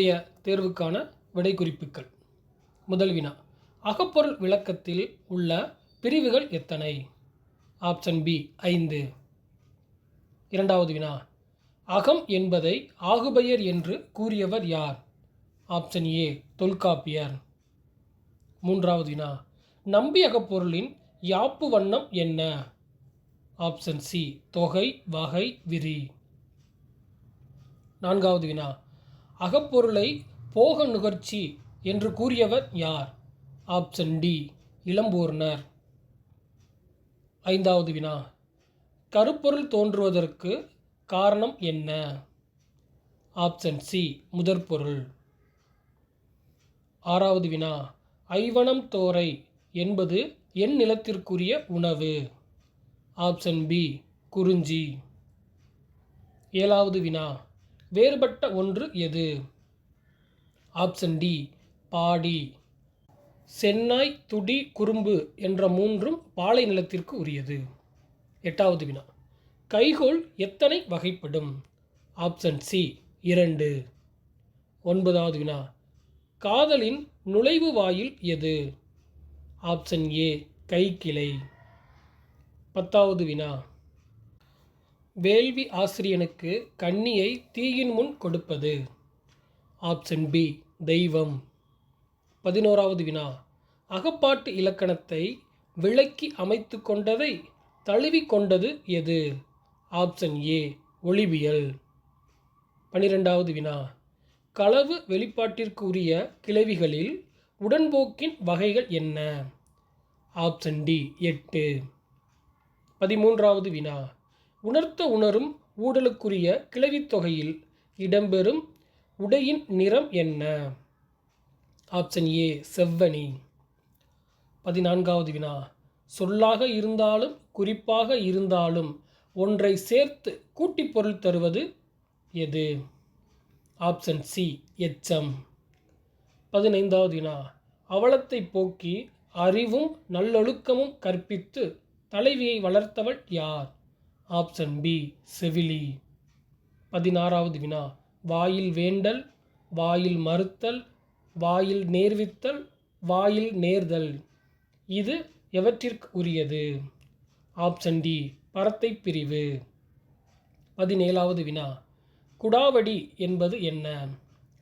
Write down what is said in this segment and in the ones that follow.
இன்றைய தேர்வுக்கான விடை குறிப்புகள் முதல் வினா. அகப்பொருள் விளக்கத்தில் உள்ள பிரிவுகள் எத்தனை? ஆப்ஷன் பி ஐந்து. இரண்டாவது வினா. அகம் என்பதை ஆகுபெயர் என்று கூறியவர் யார்? Option A Tolkappiyar. மூன்றாவது வினா. நம்பி அகப்பொருளின் யாப்பு வண்ணம் என்ன? ஆப்ஷன் சி தொகை வகை விரி. நான்காவது வினா. அகப்பொருளை போக நுகர்ச்சி என்று கூறியவர் யார்? Option D Ilampuranar. ஐந்தாவது வினா. கருப்பொருள் தோன்றுவதற்கு காரணம் என்ன? ஆப்ஷன் சி முதற்பொருள். ஆறாவது வினா. ஐவனம் தோரை என்பது என் நிலத்திற்குரிய உணவு. ஆப்ஷன் பி குறிஞ்சி. ஏழாவது வினா. வேறுபட்ட ஒன்று எது? ஆப்ஷன் டி பாடி. சென்னாய் துடி குறும்பு என்ற மூன்றும் பாலை நிலத்திற்கு உரியது. எட்டாவது வினா. கைகோள் எத்தனை வகைப்படும்? ஆப்ஷன் சி இரண்டு. ஒன்பதாவது வினா. காதலின் நுழைவு வாயில் எது? ஆப்ஷன் ஏ கைக்கிளை. பத்தாவது வினா. வேள்வி ஆசிரியனுக்கு கண்ணியை தீயின் முன் கொடுப்பது. ஆப்ஷன் பி தெய்வம். பதினோராவது வினா. அகப்பாட்டு இலக்கணத்தை விளக்கி அமைத்து கொண்டதை தழுவி கொண்டது எது? ஆப்ஷன் ஏ ஒளிவியல். பனிரெண்டாவது வினா. களவு வெளிப்பாட்டிற்கு உரிய கிளவிகளில் உடன்போக்கின் வகைகள் என்ன? ஆப்ஷன் டி எட்டு. பதிமூன்றாவது வினா. உணர்த்த உணரும் ஊடலுக்குரிய கிளவித் தொகையில் இடம்பெறும் உடையின் நிறம் என்ன? ஆப்ஷன் ஏ செவ்வனி. பதினான்காவது வினா. சொல்லாக இருந்தாலும் குறிப்பாக இருந்தாலும் ஒன்றை சேர்த்து கூட்டிப் பொருள் தருவது எது? ஆப்ஷன் சி எச்சம். பதினைந்தாவது வினா. அவலத்தை போக்கி அறிவும் நல்லொழுக்கமும் கற்பித்து தலைவியை வளர்த்தவள் யார்? ஆப்ஷன் பி செவிலி. பதினாறாவது வினா. வாயில் வேண்டல் வாயில் மறுத்தல் வாயில் நேர்வித்தல் வாயில் நேர்தல். இது எவற்றிற்கு உரியது ஆப்ஷன் டி பரத்தை பிரிவு. பதினேழாவது வினா. குடாவடி என்பது என்ன?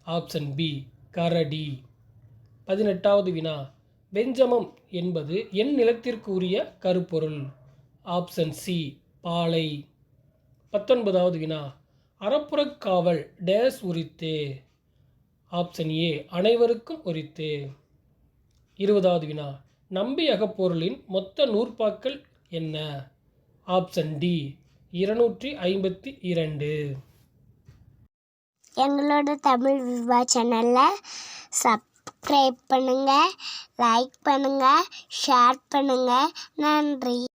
ஆப்ஷன் பி கரடி. பதினெட்டாவது வினா. வெஞ்சமம் என்பது என் நிலத்திற்கு உரிய கருப்பொருள். ஆப்ஷன் சி பாலை. பத்தொன்பதாவது வினா. அறப்புறக் காவல் டேஸ் உரித்து. ஆப்ஷன் ஏ அனைவருக்கும் உரித்து. இருபதாவது வினா. நம்பி அகப்பொருளின் மொத்த நூற்பாக்கள் என்ன? ஆப்ஷன் டி இருநூற்றி ஐம்பத்தி இரண்டு. எங்களோட தமிழ் விவா சேனலில் சப்ஸ்கிரைப் பண்ணுங்கள் லைக் பண்ணுங்கள் ஷேர் பண்ணுங்கள் நன்றி.